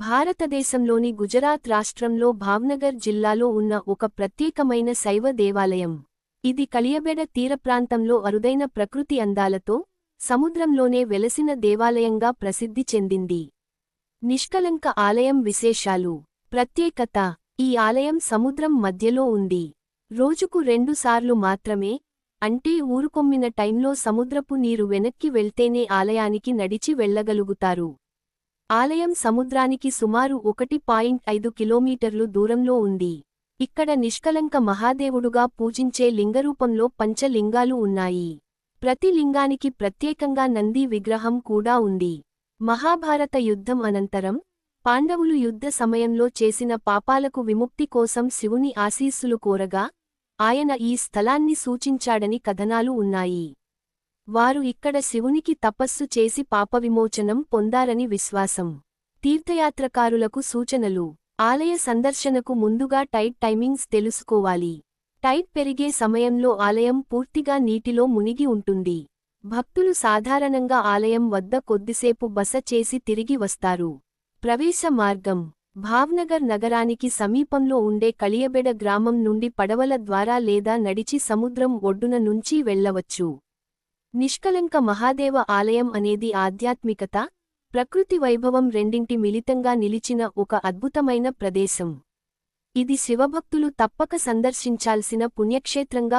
భారతదేశంలోని గుజరాత్ రాష్ట్రంలో భావ్నగర్ జిల్లాలో ఉన్న ఒక ప్రత్యేకమైన శైవ దేవాలయం. ఇది కలియబెడ తీరప్రాంతంలో అరుదైన ప్రకృతి అందాలతో సముద్రంలోనే వెలసిన దేవాలయంగా ప్రసిద్ధి చెందింది. నిష్కలంక ఆలయం విశేషాలు. ప్రత్యేకత. ఈ ఆలయం సముద్రం మధ్యలో ఉంది. రోజుకు రెండుసార్లు మాత్రమే అంటే ఊరుకొమ్మిన టైంలో సముద్రపు నీరు వెనక్కి వెళ్తేనే ఆలయానికి నడిచి వెళ్ళగలుగుతారు ఆలయం సముద్రానికి సుమారు ఒకటి పాయింట్ ఐదు కిలోమీటర్లు దూరంలో ఉంది. ఇక్కడ నిష్కలంక మహాదేవుడుగా పూజించే లింగరూపంలో పంచలింగాలు ఉన్నాయి. ప్రతి లింగానికి ప్రత్యేకంగా నంది విగ్రహం కూడా ఉంది. మహాభారత యుద్ధం అనంతరం పాండవులు యుద్ధ సమయంలో చేసిన పాపాలకు విముక్తి కోసం శివుని ఆశీస్సులు కోరగా ఆయన ఈ స్థలాన్ని సూచించాడని కథనాలు ఉన్నాయి. వారు ఇక్కడ శివునికి తపస్సు చేసి పాపవిమోచనం పొందారని విశ్వాసం. తీర్థయాత్రకారులకు సూచనలు. ఆలయ సందర్శనకు ముందుగా టైట్ టైమింగ్స్ తెలుసుకోవాలి. టైట్ పెరిగే సమయంలో ఆలయం పూర్తిగా నీటిలో మునిగి ఉంటుంది. భక్తులు సాధారణంగా ఆలయం వద్ద కొద్దిసేపు బస చేసి తిరిగి వస్తారు. ప్రవేశ మార్గం. భావ్నగర్ నగరానికి సమీపంలో ఉండే కలియబెడ గ్రామం నుండి పడవల ద్వారా లేదా నడిచి సముద్రం ఒడ్డున నుంచి వెళ్ళవచ్చు నిష్కలంక మహాదేవ ఆలయం అనేది ఆధ్యాత్మికత ప్రకృతి వైభవం రెండింటి మిళితంగా నిలిచిన ఒక అద్భుతమైన ప్రదేశం. ఇది శివభక్తులు తప్పక సందర్శించాల్సిన పుణ్యక్షేత్రంగా